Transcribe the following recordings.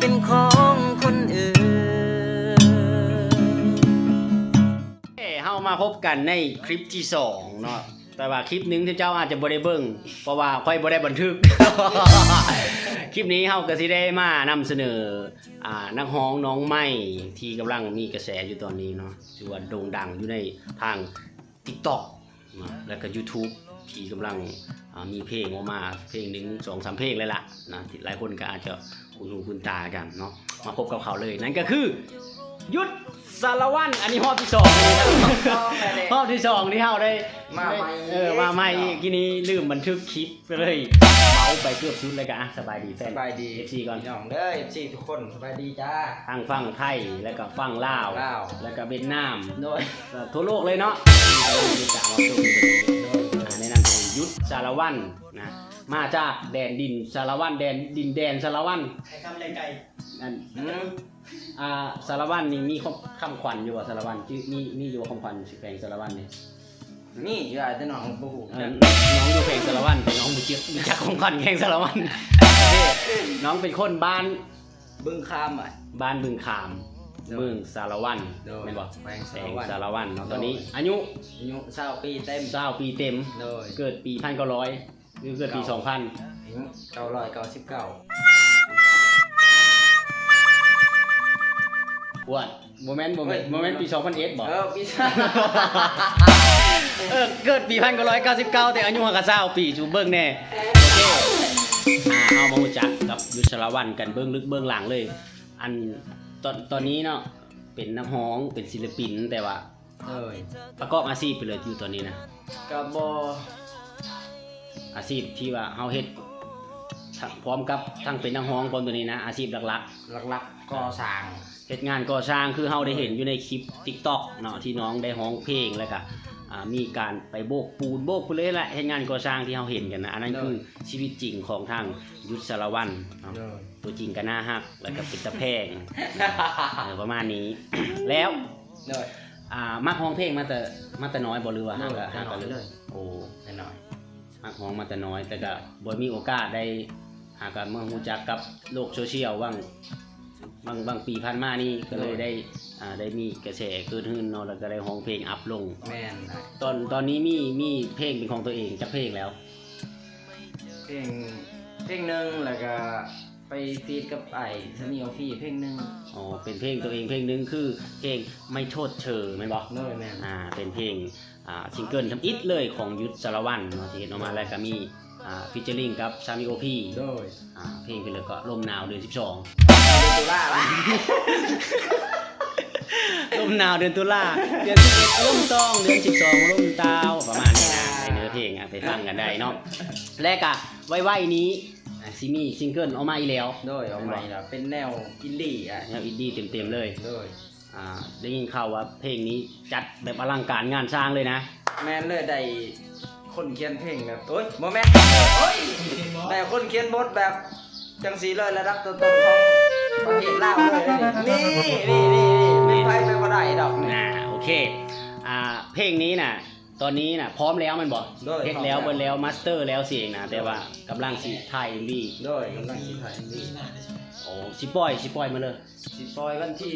เป็นของคนอื่นเอ้เฮามาพบกันในคลิปที่สองเนาะ แต่ว่าคลิปหนึงที่เจ้าอาจจะบ่ได้เบิ่งเพราะว่าค่อยบ่ได้บันทึก คลิปนี้เฮาก็สิได้มานำเสนออ่านักร้องน้องใหม่ที่กำลังมีกระแสอยู่ตอนนี้เนาะชื่อว่าโด่งดังอยู่ในทาง TikTok เนาะแล้วก็ YouTube ที่กำลังอ่ามีเพลงออกมาเพลงหนึ่งสองสามเพลงเลยล่ะนะที่หลายคนก็อาจจะคุ้นหูคุ้นตากันเนาะมาพบกับเขาเลยนั่นก็คือยุทธสารวัตรอันนี้รอบที่สองเลยนะรอบที่สองที่เฮาได้มาใหม่เออมาใหม่อีกทีนี้ลืมบันทึกคลิปไปเลยเมาไปเกือบชุดเลยกันอะสบายดีแฟสนบายดี FC ก่อนพี่น้องเด้อ FC ทุกคนสบายดีจ้าทางฟังไทยแล้วก็ฟังลาวลาวแล้วก็เวียดนามโดยก็ทั่วโลกเลยเนาะมีจากมาชมอ่าแนะนำตัว ยุทธสารวัตรนะมาจากแดนดินสารวัตรแดนดินแดนสารวัตรใครทำอะไรไกลอันอืมอ่าสารวัตรนี่มีคำคำขวัญอยู่ว่าสารวัตรชื่อมีมีอยู่คำขวัญสิแปลงสารวัตรนี่นี่อยู่อาจจะน้องบูเออน้องอยู่เพลงสารวัตรแต่น้องบุจิบุจักของขวัญแข่งสารวัตรน้องเป็นคนบ้านบึงคามอะบ้านบึงขามโดย เมืองสารวัตรโดยไม่นบอกแปลงแสสารงวัตรสารวัตรเนาะตอนนี้โดยอายุอายุเศร้าปีเต็ม เก้าปีเต็ม โดยเกิดปีพันเก้าร้อยหรือเกิดปีสองพันอายุเก้าร้อยเก้าสิบเก้าปวดโมเมนต์โมเมนต์โมเมนต์ปีสองพันเอ็ดบอก เออปีซ่าเออเกิดปีพันเก้าร้อยเก้าสิบเก้าแต่อายุหักเศร้าปีจูเบิ้งแน่โอเคอ่าเอามารู้จักกับยุทธสารวัตรกันเบิ้งลึกเบิ้งหลังเลย อัน ตอนตอนนี้เนาะเป็นนักร้องเป็นศิลปินแต่ว่าโดยประกอบอาชีพไปเลยอยู่ตอนนี้นะกระบออาชีพที่ว่าเฮาเฮ็ดพร้อมกับทั้งเป็นนักร้องพร้อมตัวนี้นะ อาชีพหลักหลักๆก่อสร้างๆเฮ็ดงานก่อสร้างคือเฮาได้เห็นอยู่ในคลิป TikTok เนาะที่น้องได้ร้องเพลงแล้วก็อ่า มีการไปโบกปูนโบกไปเลยแหละเฮ็ดงานก่อสร้างที่เฮาเห็นกันนะอันนั้นคือชีวิตจริงของทางยุทธสารวัตรเนาะโดยตัวจริงก็น่าฮักแล้วก็เป็นตะแพงเออประมาณนี้ แล้วโดยอ่ามักร้องเพลงมาแต่มาแต่น้อยบ่หรือว่าฮักก็ฮักก็น้อยๆเลยโอ้หน่อยมักร้องมาแต่น้อยแต่ก็บ่มีโอกาสได้หากันมารู้จักกับโลกโซเชียลบ้าง บางบางปีผ่านมานี่ก็เลยได้อ่าได้มีกระแสเกิดขึ้นเนาะแล้วก็ได้ร้องเพลงอัพลง แม่นนะตอนตอนนี้มีมีเพลงเป็นของตัวเองจักเพลงแล้ว เพลงเพลงหนึ่งแล้วก็ไปฟีดกับไอ้สนีโอฟี่เพลงหนึ่งอ๋อ เป็นเพลงตัวเองเพลงหนึงคือเพลงไม่โทษเธอแม่นบ่โดยแม่นอ่าเป็นเพลงอ่าซิงเกิลทำอิดเลยของยุทธสารวัตรเนาะที่เห็นออกมาแล้วก็มีอ่าฟิชเชอริงกับซามิโอพีโดย อ่าเพลงไปเลยก็ลมหนาวเดือน12 ตุลาละลมหนาวเดือนตุลาเดือน11ลมตองเดือน12ลมตาวประมาณนี้นะในเนื้อเพลงอะไปฟังกันได้เนาะและก็ไว้ๆนี้อะซิมีซิงเกิลออกมาอีกแล้วโดยเอาใหม่ละเป็นแนวอินดี้อะแนวอินดี้เต็มๆเลยโดยอ่าได้ยินข่าวว่าเพลงนี้จัดแบบอลังการงานสร้างเลยนะ แม่นเลยได้คนเขียนเพลงแบบโอ้ยโมแม่นโอ้ยได้คนเขียนบทแบบจังสีเลยระดับต้นๆของ ประเทศลาวเลยนี่นี่นี่นี่ไม่ไปไปบ่ได้ดอกนี่นะโอเคอ่าเพลงนี้น่ะ ตอนนี้น่ะ พร้อมแล้วมันบอกโดย เฮ็ดแล้วพร้อมแล้วเบิ่แล้วมาสเตอร์แล้วเสียงนะแต่ว่ากำลังสิถ่าย MV โดยกำลังสิถ่ายนี่โอ้สิปล่อยสิปล่อยมาเลยสิปล่อยวันที่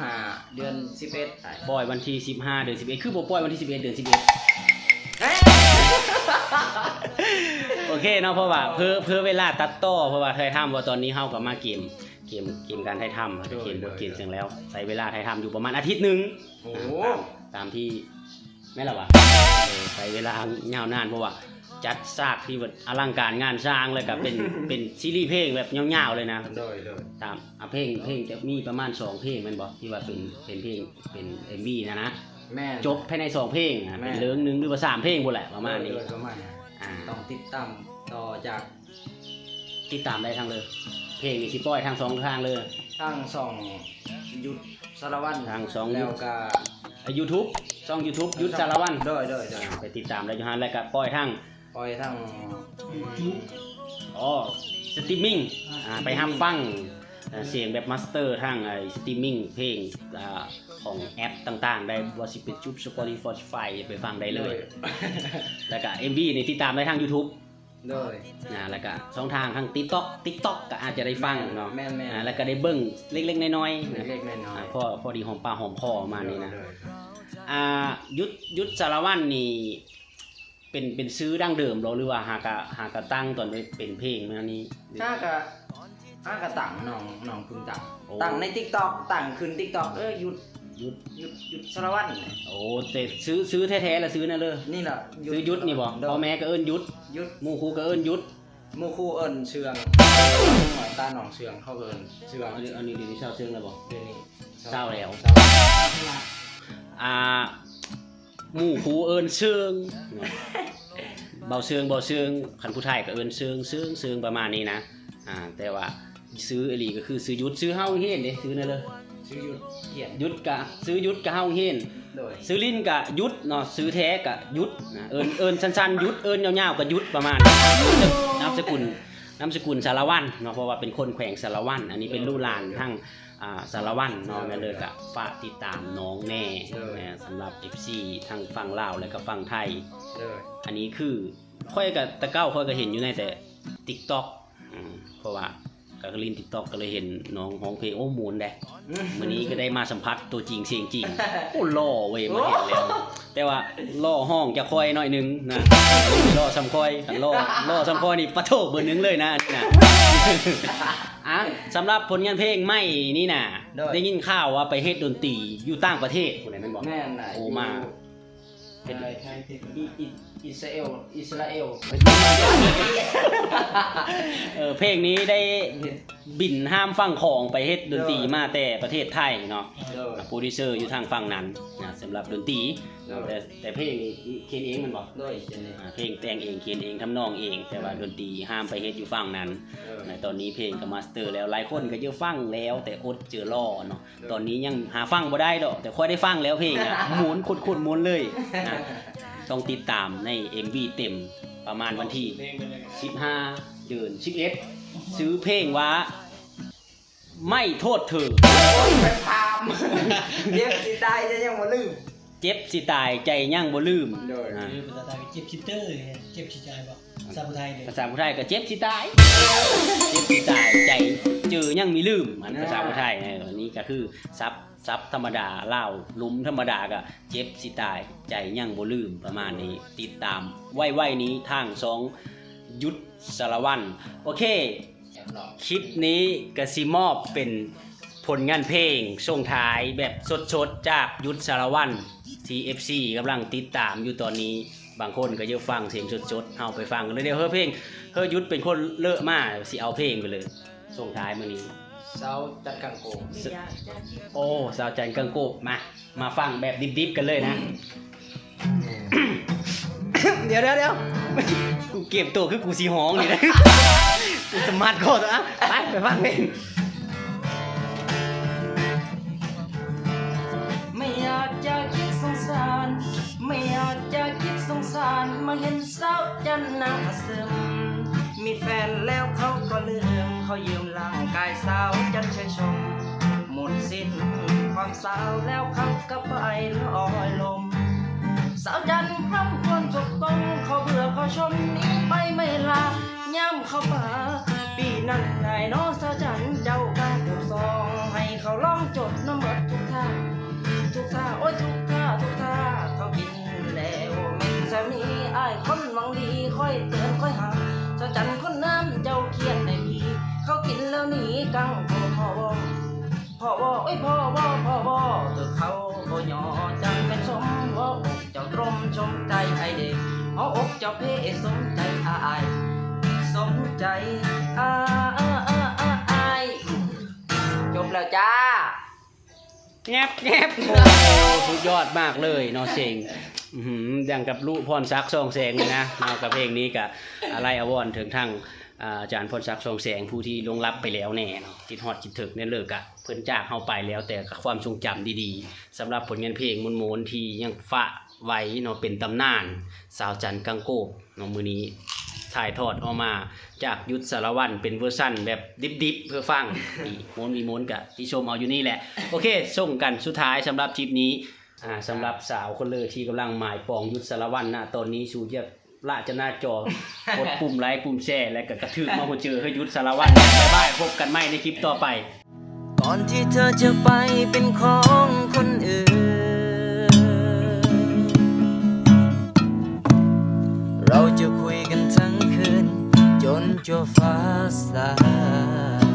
15เดือน11อะปล่อยวันที่15เดือน11 คือบ่ปล่อยวันที่11เดือน11เฮ้ยโอเคเนาะเพราะว่าเพื่อเพื่อเวลาตัดต่อเพราะว่าถ่ายทำว่าตอนนี้เฮาก็มาเกม เกมเกมการถ่ายทำเกมบทเกมเสร็จแล้วใช้เวลาถ่ายทำอยู่ประมาณอาทิตย์หนึงโอ้อ่าโหตามตามที่แม่นละวะเออใช้เวลายาวนานเพราะว่าจัดซากที่แบบอลังการงานสร้างเลยกับเป็นเป็นซีรีส์เพลงแบบยาวๆเลยนะโดยโดยตามอะเพลงเพลงจะมีประมาณสองเพลงแมันบอกที่ว่าเป็นเป็นเพลงเป็นเอ็มบีนะนะแม่นจบภายในสองเพลงนะแม่เป็นเรื่องหนึ่งหรือว่าสามเพลงบุแหละประมาณนี้โดยประมาณอ่าต้องติดตามต่อจากติดตามได้ทางเลย เพลงนี้สิปล่อยทางสองทางเลยทางสองยุทธสารวัตรทางสองแล้วก็ยูทูบช่องยูทูบยุทธสารวัตรโดยโดยโดยไปติดตามได้อยู่ฮันแล้วก็ปล่อยทางปล่อยทางอ๋อสตรีมมิ่งอ่าไปห้ามฟังอ่าเสียงแบบมาสเตอร์ทางไอ้สตรีมมิ่งเพลงอ่าของแอปต่างๆ ได้ว่าสิเป็นจุบ Spotify ไปฟังได้เลย แล้วก็ MV นี่ติดตามได้ทาง YouTube โดย นะแล้วก็ช่องทางทาง TikTok TikTok ก็อาจจะได้ฟังเนาะแม่นแม่นอ่าแล้วก็ได้เบิ่งเล็กๆน้อยๆนะเล็กๆน้อยอ่าๆพอพอดีหอมปากหอมคอประมาณนี้นะ โดยอ่ายุทธยุทธสารวัตรนี่เป็นเป็นซื้อดั้งเดิมเหรอหรือว่าหากะหากะตั้งตอนได้เป็นเพลงมานี้ถ้ากะถ้ากะตั้งน้องน้องเพึ่งตั้งโอ้ ตั้งใน TikTok ตั้งขึ้น TikTok เออหยุด ยุทธหยุดหยุดสารวัตรนี่โอ้แต่ซื้อซื้อแท้ๆแล้วซื้อนั่นเลยนี่แหละซื้อยุทธนี่บ่โดพ่อยแม่ก็เอิ้นยุทธหยุดหมู่ครูก็เอิ้นยุทธหมู่คู่เอิ้นเชืองหน่อยตาหนองเชืองเขาเอิ้นเชืองอันนี้อันนี้เดี๋ยวนี้เศร้าเชิงแล้วบ่เดี๋ยวนี้เศร้าแล้วเศร้าอ่าหมู่ครูเอิ้นเชิงเนาะเบาเชิงเบาเชิงคันผู้ไทยก็เอิ้นเชิงเชิงเชิงประมาณนี้นะอ่าแต่ว่าซื้ออหลีก็คือซื้อยุทธซื้อเฮาเฮ็ดเด้ซื้อนั่นเลย ชื่อหยุดเขียนยุทธกะซื้อยุทธกะเฮาเฮ็ดโดยซื้อลิ้นกะยุทธเนาะซื้อแท้กะยุทธนะเอิ้นเอิ้นสั้นๆยุทธเอิ้นยาวๆกะยุทธประมาณนี้นามสกุลนามสกุลสารวัตรเนาะเพราะว่าเป็นคนแขวงสารวัตรอันนี้เป็นลูกหลานทั้งอ่าสารวัตรเนาะแม่เลยกะฝากติดตามน้องแน่นะสำหรับ FC ทั้งฝั่งลาวและก็ฝั่งไทยโดยอันนี้คือค่อยกับตะเก้าค่อยก็เห็นอยู่ในแต่ TikTok อืมเพราะว่า ก็ลิน TikTok ก็เลยเห็นน้องร้องเพลงโอ้หมูนแดะวันนี้ก็ได้มาสัมผัสตัวจริงเสียงจริงโอ้ล่อเว้ยมาเห็นแล้วแต่ว่าล่อห้องจะคอยหน่อยหนึงนะล่อซ้ำคอยคันล่อล่อซ้ำคอยนี่ปะโถเบอร์หนึงเลยนะอันนี้นะอะสำหรับผลงานเพลงไม่นี่น่ะ ได้ยินข่าวว่าไปเฮ็ดดนตรีอยู่ต่างประเทศคนไหนมันบอกแม่นน่ะโอ้มาเป็นอะไรใช่อิอิอิสราเอลอิสราเอล เออเพลงนี้ได้บินห้ามฟังของไปเฮ็ดดนตรีมาแต่ประเทศไทยเนาะโดยโปรดิวเซอร์อยู่ทางฝั่งนั้นนะสำหรับดนตรีครับแต่แต่เพลงนี่เขียนเองมันบอกโดยเจนนี่อ่าเพลงแต่งเองเขียนเองทำนองเอง แต่ว่าดนตรีห้ามไปเฮ็ดอยู่ฝั่งนั้นโดยนะตอนนี้เพลงก็มาสเตอร์ แล้วหลายคนก็เยอะฟังแล้ว แต่อดเจอล่อเนาะครับตอนนี้ยังหาฟังบ่ได้ดอกแต่ค่อยได้ฟังแล้วเพลงอะหมุนขุดขุดหมุนเลยนะ ต้องติดตามใน MV เต็มประมาณวันที่ 15 เดือน11ซื้อเพลงว่า ไม่โทษเธอ ไปพามเดี๋ยวสิตายจะยังมาลืม เจ็บสิตายใจยั่งบ่ลืมโดย อ่าคือภาษาไทยเจ็บชิปเตอร์เนี่ยเจ็บชิใจบอกภาษาไทยเนี่ยภาษาพุทธไทยก็เจ็บสิตายเจ็บสิตายใจเจอยังมีลืมอันภาษาพุทธไทยเอออันนี้ก็คือซับซับธรรมดาเล่าลุมธรรมดาก็เจ็บสิตายใจยังบ่ลืมประมาณนี้ ติดตามไว้ไว้นี้ทางสองยุทธสารวัน โอเค คลิปนี้กสิมอบเป็น ผลงานเพลงส่งท้ายแบบสดๆ จากยุทธสารวัน TFC กำลังติดตามอยู่ตอนนี้บางคนก็เยอะฟังเสียงสดๆเอาไปฟังกันเลยเดี๋ยวเฮ้อเพลงเฮ้อยุทธเป็นคนเลอะมากสิเอาเพลงไปเลยส่งท้ายมื้อนี้เสาจัดกังโกงโอ้สาวจันทร์กังโกบมามาฟังแบบดิบๆกันเลยนะ เดี๋ยวเดี๋ยวเดี๋ยวกูเก็บตัวคือกูสีห้องนี่นะกูสมาร์ทโคตรอะไปไปฟังเพลง สารมาเห็นสาวจันนางซึม มีแฟนแล้วเขาก็ลืม เขายืมร่างกายสาวจันเฉยชม หมดสิ้นความสาวแล้วเขาก็ไปลอยลม สาวจันทร์คร่ำควรจบตรงเขาเบื่อเขาชมนี้ไปไม่ลาย่ำเข้าป่าปีนั้นนายน้องสาวจันทร์เจ้าการเกือบซอง ให้เขาลองจดน้ำเบิดทุกท่า ทุกท่าโอ้ยทุกท่าทุกท่าเขากิน อ้ายคนหวังดีค่อยเตือนค่อยหาสาจันคนน้ำเจ้าเขียนในพีเขากินแล้วหนีกังโกพ่อวอพ่อวอโอ้ยพ่อวอพ่อวอตัวเขาบ่ยอจังเป็นสมว่าอกเจ้าตรมชมใจไอเด็กเอาอกเจ้าเพสมใจอายสมใจอายจบแล้วจ้าแงบแงบโอ้สุดยอดมากเลยนาะเสียง อย่างกับลูกพรซักซองแสงเลยนะเนากับเพลงนี้กับอะไรอวอนถึงทั้งอาจารย์พรซักดิ์ซองแสงผู้ที่ลงลับไปแล้วแน่เนาะคิดฮอดคิดถึกเนี่ยเลิกอะเพิ่นจากเฮาไปแล้วแต่ความทรงจำดีๆสำหรับผลงานเพลงมนๆที่ยังฝะไว้เนาะเป็นตำนาน สาวจันกังโกบเนาะมือนี้ถ่ายทอดออกมาจากยุทธสารวันเป็นเวอร์ชั่นแบบดิบๆ เพื่อฟังนี่โมนมีโมนกะที่ชมเอาอยู่นี่แหละ โอเคส่งกันสุดท้ายสำหรับคลิปนี้ อ่าสำหรับสาวคนเลยที่กำลังหมายปองยุทธสารวันนะตอนนี้ชูจะละจะหน้าจอกดปุ่มไลค์ปุ่มแชร์และก็กระทืบมาหัวเจอให้ยุทธสารวัตรบ๊ายบายพบกันใหม่ในคลิปต่อไป ก่อนที่เธอจะไปเป็นของคนอื่น เราจะคุยกันทั้งคืน จนจบฟ้าสาย